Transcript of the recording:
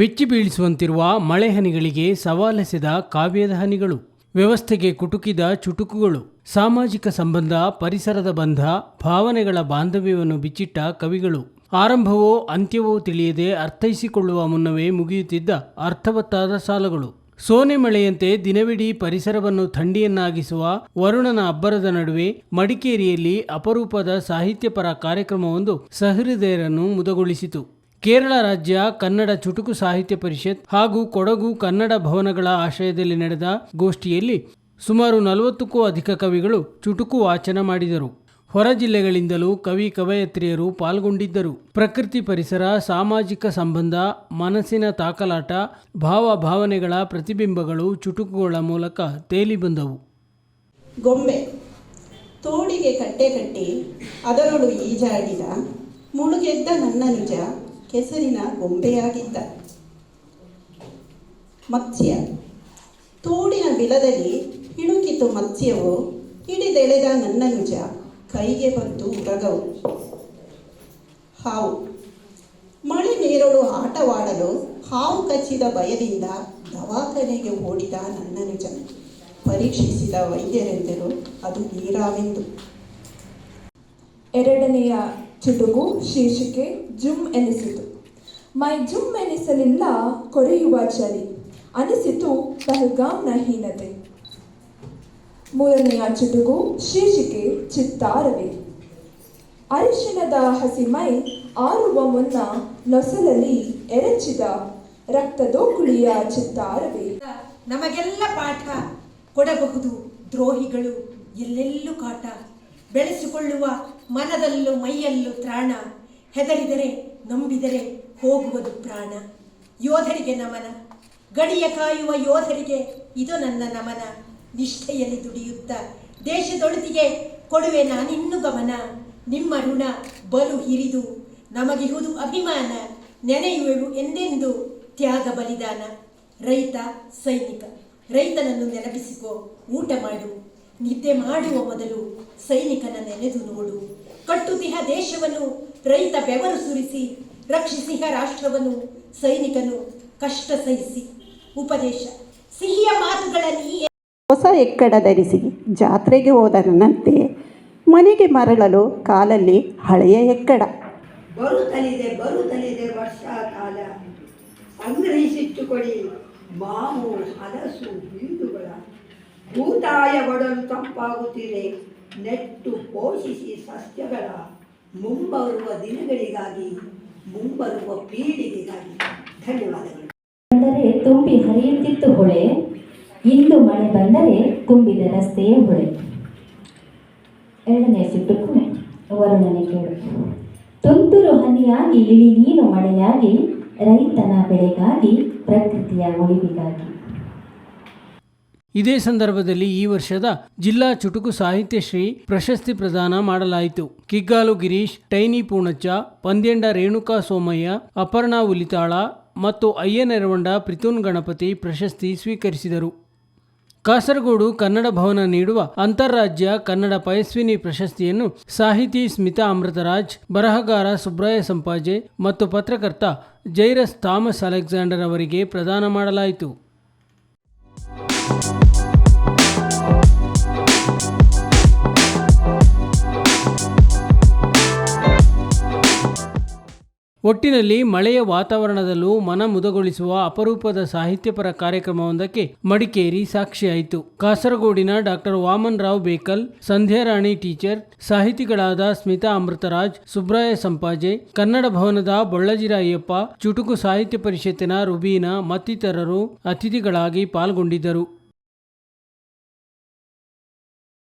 ಬೆಚ್ಚಿ ಬೀಳಿಸುವಂತಿರುವ ಮಳೆ ಹನಿಗಳಿಗೆ ಸವಾಲೆಸೆದ ಕಾವ್ಯದ ಹನಿಗಳು, ವ್ಯವಸ್ಥೆಗೆ ಕುಟುಕಿದ ಚುಟುಕುಗಳು, ಸಾಮಾಜಿಕ ಸಂಬಂಧ, ಪರಿಸರದ ಬಂಧ, ಭಾವನೆಗಳ ಬಾಂಧವ್ಯವನ್ನು ಬಿಚ್ಚಿಟ್ಟ ಕವಿಗಳು, ಆರಂಭವೋ ಅಂತ್ಯವೋ ತಿಳಿಯದೆ ಅರ್ಥೈಸಿಕೊಳ್ಳುವ ಮುನ್ನವೇ ಮುಗಿಯುತ್ತಿದ್ದ ಅರ್ಥವತ್ತಾದ ಸಾಲುಗಳು. ಸೋನೆ ಮಳೆಯಂತೆ ದಿನವಿಡೀ ಪರಿಸರವನ್ನು ಥಂಡಿಯನ್ನಾಗಿಸುವ ವರುಣನ ಅಬ್ಬರದ ನಡುವೆ ಮಡಿಕೇರಿಯಲ್ಲಿ ಅಪರೂಪದ ಸಾಹಿತ್ಯಪರ ಕಾರ್ಯಕ್ರಮವೊಂದು ಸಹೃದಯರನ್ನು ಮುದಗೊಳಿಸಿತು. ಕೇರಳ ರಾಜ್ಯ ಕನ್ನಡ ಚುಟುಕು ಸಾಹಿತ್ಯ ಪರಿಷತ್ ಹಾಗೂ ಕೊಡಗು ಕನ್ನಡ ಭವನಗಳ ಆಶ್ರಯದಲ್ಲಿ ನಡೆದ ಗೋಷ್ಠಿಯಲ್ಲಿ ಸುಮಾರು ನಲವತ್ತಕ್ಕೂ ಅಧಿಕ ಕವಿಗಳು ಚುಟುಕು ವಾಚನ ಮಾಡಿದರು. ಹೊರ ಜಿಲ್ಲೆಗಳಿಂದಲೂ ಕವಿ ಕವಯತ್ರಿಯರು ಪಾಲ್ಗೊಂಡಿದ್ದರು. ಪ್ರಕೃತಿ ಪರಿಸರ, ಸಾಮಾಜಿಕ ಸಂಬಂಧ, ಮನಸ್ಸಿನ ತಾಕಲಾಟ ಭಾವ ಭಾವನೆಗಳ ಪ್ರತಿಬಿಂಬಗಳು ಚುಟುಕುಗಳ ಮೂಲಕ ತೇಲಿ ಬಂದವು. ಗೊಂಬೆ. ತೋಡಿಗೆ ಕಟ್ಟೆ ಕಟ್ಟಿ ಅದರೊಳು ಈಜಾಡಿದ, ಮುಳುಗೆದ್ದ ನನ್ನ ನಿಜ ಕೆಸರಿನ ಗೊಂಬೆಯಾಗಿದ್ದ. ಮತ್ಸ್ಯ, ತೋಡಿನ ಬಿಲದಲ್ಲಿ ಹಿಣುಕಿತು ಮತ್ಸ್ಯವು, ಹಿಡಿದೆಳೆದ ನನ್ನ ನಿಜ, ಕೈಗೆ ಬಂತು ಉರಗವು. ಹಾವು, ಮಳೆ ನೀರೊಳು ಆಟವಾಡಲು ಹಾವು ಕಚ್ಚಿದ ಭಯದಿಂದ ದವಾಖಾನೆಗೆ ಓಡಿದ ನನ್ನ ನಿಜ, ಪರೀಕ್ಷಿಸಿದ ವೈದ್ಯರೆಂದರು ಅದು ನೀರಾವೆಂದು. ಎರಡನೆಯ ಚುಟುಕು ಶೀರ್ಷಿಕೆ ಜುಮ್ ಎನಿಸಿತು. ಮೈ ಜುಮ್ ಎನಿಸಲಿಲ್ಲ ಕೊರೆಯುವ ಚಳಿ. ಅನಿಸಿತು ಪಹಲ್ಗಾಮ್ನ ಹೀನತೆ. ಮೂರನೆಯ ಚುಟುಕು ಶೀರ್ಷಿಕೆ ಚಿತ್ತಾರವೇ. ಅರಿಶಿಣದ ಹಸಿಮೈ ಆರುವ ಮುನ್ನ ನೊಸಲಲ್ಲಿ ಎರಚಿದ ರಕ್ತದೋಕುಳಿಯ ಚಿತ್ತಾರವೇ. ನಮಗೆಲ್ಲ ಪಾಠ ಕೊಡಬಹುದು ದ್ರೋಹಿಗಳು, ಎಲ್ಲೆಲ್ಲೂ ಕಾಟ. ಬೆಳೆಸಿಕೊಳ್ಳುವ ಮನದಲ್ಲೂ ಮೈಯಲ್ಲೂ ತ್ರಾಣ. ಹೆದರಿದರೆ ನಂಬಿದರೆ ಹೋಗುವುದು ಪ್ರಾಣ. ಯೋಧರಿಗೆ ನಮನ. ಗಡಿಯ ಕಾಯುವ ಯೋಧರಿಗೆ ಇದು ನನ್ನ ನಮನ. ನಿಷ್ಠೆಯಲ್ಲಿ ದುಡಿಯುತ್ತ ದೇಶದೊಳತಿಗೆ ಕೊಡುವೆ ನಾನಿನ್ನು ಗಮನ. ನಿಮ್ಮ ಋಣ ಬಲು ಹಿರಿದು ನಮಗಿಹುದು ಅಭಿಮಾನ. ನೆನೆಯುವೆವು ಎಂದೆಂದು ತ್ಯಾಗ ಬಲಿದಾನ. ರೈತ ಸೈನಿಕ, ರೈತನನ್ನು ನೆನಪಿಸಿಕೋ. ಊಟ ಮಾಡು. ನಿದ್ದೆ ಮಾಡುವ ಮೊದಲು ಸೈನಿಕನ ನೆನೆದು ನೋಡು. ಕಟ್ಟುತಿಹ ದೇಶವನ್ನು ರೈತ ಬೆವರು ಸುರಿಸಿ ರಕ್ಷಿಸಿಹ ರಾಷ್ಟ್ರವನ್ನು ಸೈನಿಕನು ಕಷ್ಟ ಸಹಿಸಿ ಉಪದೇಶ ಸಿಹಿಯ ಮಾತುಗಳಲ್ಲಿ ಹೊಸ ಎಕ್ಕಡ ಧರಿಸಿ ಜಾತ್ರೆಗೆ ಹೋದ ನನ್ನಂತೆ ಮನೆಗೆ ಮರಳಲು ಕಾಲಲ್ಲಿ ಹಳೆಯ ಎಕ್ಕಡ. ಬರುತ್ತಲಿದೆ ಬರುತ್ತಲಿದೆ ವರ್ಷಕಾಲ ಸಂಗ್ರಹಿಸಿಟ್ಟುಕೊಳ್ಳಿ ಮಾವು ಹಲಸು ಬೀಡುಗಳ ಭೂತಾಯಗೊಡಲು ತಂಪಾಗುತ್ತಿದೆ. ನೆಟ್ಟು ಪೋಷಿಸಿ ಸಸ್ಯಗಳ ಮುಂಬರುವ ದಿನಗಳಿಗಾಗಿ, ಮುಂಬರುವ ಪೀಳಿಗೆಗಾಗಿ. ಧನ್ಯವಾದಗಳು. ಅಂದರೆ ತುಂಬಿ ಹರಿಯುತ್ತಿತ್ತು ಹೊಳೆ. ಇಂದು ಮಳೆ ಬಂದರೆ ತುಂಬಿದ ರಸ್ತೆಯೇ ಹೊಳೆ. ಎರಡನೇ ಸಿಟ್ಟು ವರುಣನೆ ಕೇಳು. ತುಂತುರು ಹನಿಯಾಗಿ ಇಳಿ ನೀನು ಮಳೆಯಾಗಿ, ರೈತನ ಬೆಳೆಗಾಗಿ, ಪ್ರಕೃತಿಯ ಉಳಿವಿಗಾಗಿ. ಇದೇ ಸಂದರ್ಭದಲ್ಲಿ ಈ ವರ್ಷದ ಜಿಲ್ಲಾ ಚುಟುಕು ಸಾಹಿತ್ಯಶ್ರೀ ಪ್ರಶಸ್ತಿ ಪ್ರದಾನ ಮಾಡಲಾಯಿತು. ಕಿಗ್ಗಾಲು ಗಿರೀಶ್, ಟೈನಿ ಪೂಣಚ್ಚ, ಪಂದ್ಯಂಡ ರೇಣುಕಾ ಸೋಮಯ್ಯ, ಅಪರ್ಣಾ ಉಲಿತಾಳ ಮತ್ತು ಅಯ್ಯನೆರವಂಡ ಪ್ರಿಥುನ್ ಗಣಪತಿ ಪ್ರಶಸ್ತಿ ಸ್ವೀಕರಿಸಿದರು. ಕಾಸರಗೋಡು ಕನ್ನಡ ಭವನ ನೀಡುವ ಅಂತಾರಾಜ್ಯ ಕನ್ನಡ ಪಯಸ್ವಿನಿ ಪ್ರಶಸ್ತಿಯನ್ನು ಸಾಹಿತಿ ಸ್ಮಿತಾ ಅಮೃತರಾಜ್, ಬರಹಗಾರ ಸುಬ್ರಾಯ ಸಂಪಾಜೆ ಮತ್ತು ಪತ್ರಕರ್ತ ಜೈರಸ್ ಥಾಮಸ್ ಅಲೆಕ್ಸಾಂಡರ್ ಅವರಿಗೆ ಪ್ರದಾನ ಮಾಡಲಾಯಿತು. ಒಟ್ಟಿನಲ್ಲಿ ಮಳೆಯ ವಾತಾವರಣದಲ್ಲೂ ಮನ ಮುದಗೊಳಿಸುವ ಅಪರೂಪದ ಸಾಹಿತ್ಯಪರ ಕಾರ್ಯಕ್ರಮವೊಂದಕ್ಕೆ ಮಡಿಕೇರಿ ಸಾಕ್ಷಿಯಾಯಿತು. ಕಾಸರಗೋಡಿನ ಡಾಕ್ಟರ್ ವಾಮನ್ ರಾವ್ ಬೇಕಲ್, ಸಂಧ್ಯಾರಾಣಿ ಟೀಚರ್, ಸಾಹಿತಿಗಳಾದ ಸ್ಮಿತಾ ಅಮೃತರಾಜ್, ಸುಬ್ರಾಯ ಸಂಪಾಜೆ, ಕನ್ನಡ ಭವನದ ಬೊಳ್ಳಜಿರಾಯಪ್ಪ, ಚುಟುಕು ಸಾಹಿತ್ಯ ಪರಿಷತ್ತಿನ ರುಬೀನಾ ಮತ್ತಿತರರು ಅತಿಥಿಗಳಾಗಿ ಪಾಲ್ಗೊಂಡಿದ್ದರು.